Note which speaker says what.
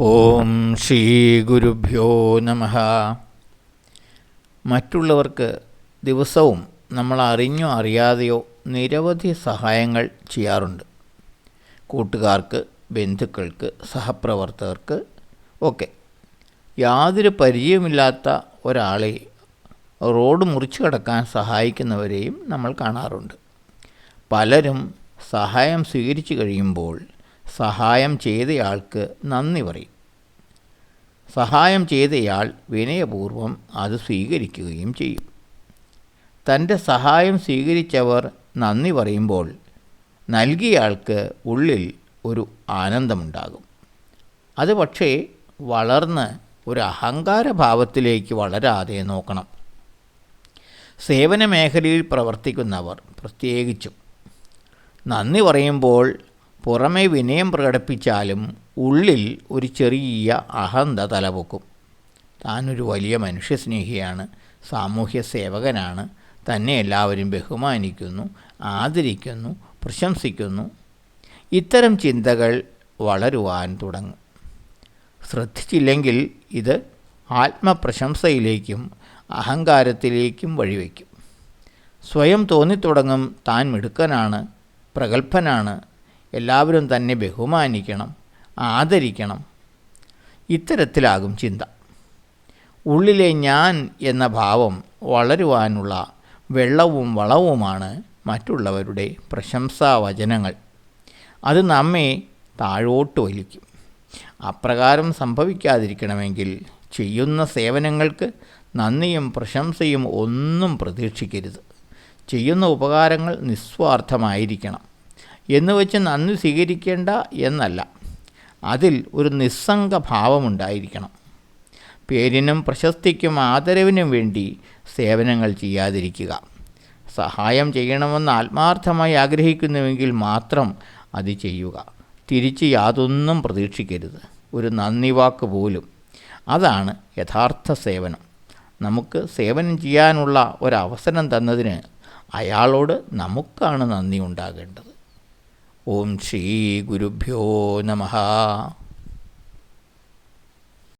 Speaker 1: ഓം ശ്രീ ഗുരുഭ്യോ നമ. മറ്റുള്ളവർക്ക് ദിവസവും നമ്മൾ അറിഞ്ഞോ അറിയാതെയോ നിരവധി സഹായങ്ങൾ ചെയ്യാറുണ്ട്. കൂട്ടുകാർക്ക് ബന്ധുക്കൾക്ക് സഹപ്രവർത്തകർക്ക് ഒക്കെ. യാതൊരു പരിചയമില്ലാത്ത ഒരാളെ റോഡ് മുറിച്ചു കടക്കാൻ സഹായിക്കുന്നവരെയും നമ്മൾ കാണാറുണ്ട്. പലരും സഹായം സ്വീകരിച്ചു കഴിയുമ്പോൾ സഹായം ചെയ്തയാൾക്ക് നന്ദി പറയും. സഹായം ചെയ്തയാൾ വിനയപൂർവം അത് സ്വീകരിക്കുകയും ചെയ്യും. തന്റെ സഹായം സ്വീകരിച്ചവർ നന്ദി പറയുമ്പോൾ നൽകിയയാൾക്ക് ഉള്ളിൽ ഒരു ആനന്ദമുണ്ടാകും. അത് പക്ഷേ വളർന്ന് ഒരു അഹങ്കാരഭാവത്തിലേക്ക് വളരാതെ നോക്കണം. സേവന മേഖലയിൽ പ്രവർത്തിക്കുന്നവർ പ്രത്യേകിച്ചും നന്ദി പറയുമ്പോൾ പുറമെ വിനയം പ്രകടിപ്പിച്ചാലും ഉള്ളിൽ ഒരു ചെറിയ അഹന്ത തലപൊക്കും. താനൊരു വലിയ മനുഷ്യസ്നേഹിയാണ് സാമൂഹ്യ സേവകനാണ് തന്നെ എല്ലാവരും ബഹുമാനിക്കുന്നു ആദരിക്കുന്നു പ്രശംസിക്കുന്നു. ഇത്തരം ചിന്തകൾ വളരുവാൻ തുടങ്ങും. ശ്രദ്ധിച്ചില്ലെങ്കിൽ ഇത് ആത്മപ്രശംസയിലേക്കും അഹങ്കാരത്തിലേക്കും വഴിവെക്കും. സ്വയം തോന്നിത്തുടങ്ങും താൻ മിടുക്കനാണ് പ്രഗത്ഭനാണ് എല്ലാവരും തന്നെ ബഹുമാനിക്കണം ആദരിക്കണം. ഇത്തരത്തിലാകും ചിന്ത. ഉള്ളിലെ ഞാൻ എന്ന ഭാവം വളരുവാനുള്ള വെള്ളവും വളവുമാണ് മറ്റുള്ളവരുടെ പ്രശംസാവചനങ്ങൾ. അത് നമ്മെ താഴോട്ട് വലിക്കും. അപ്രകാരം സംഭവിക്കാതിരിക്കണമെങ്കിൽ ചെയ്യുന്ന സേവനങ്ങൾക്ക് നന്ദിയും പ്രശംസയും ഒന്നും പ്രതീക്ഷിക്കരുത്. ചെയ്യുന്ന ഉപകാരങ്ങൾ നിസ്വാർത്ഥമായിരിക്കണം. എന്നുവെച്ച് നന്ദി സ്വീകരിക്കേണ്ട എന്നല്ല. അതിൽ ഒരു നിസ്സംഗ ഭാവമുണ്ടായിരിക്കണം പേരിനും പ്രശസ്തിക്കും ആദരവിനും വേണ്ടി സേവനങ്ങൾ ചെയ്യാതിരിക്കുക. സഹായം ചെയ്യണമെന്ന് ആത്മാർത്ഥമായി ആഗ്രഹിക്കുന്നുവെങ്കിൽ മാത്രം അത് ചെയ്യുക. തിരിച്ച് യാതൊന്നും പ്രതീക്ഷിക്കരുത്. ഒരു നന്ദി വാക്ക് പോലും. അതാണ് യഥാർത്ഥ സേവനം. നമുക്ക് സേവനം ചെയ്യാനുള്ള ഒരവസരം തന്നതിന് അയാളോട് നമുക്കാണ് നന്ദി ഉണ്ടാകേണ്ടത്. ഓം ശ്രീ ഗുരുഭ്യോ നമഃ.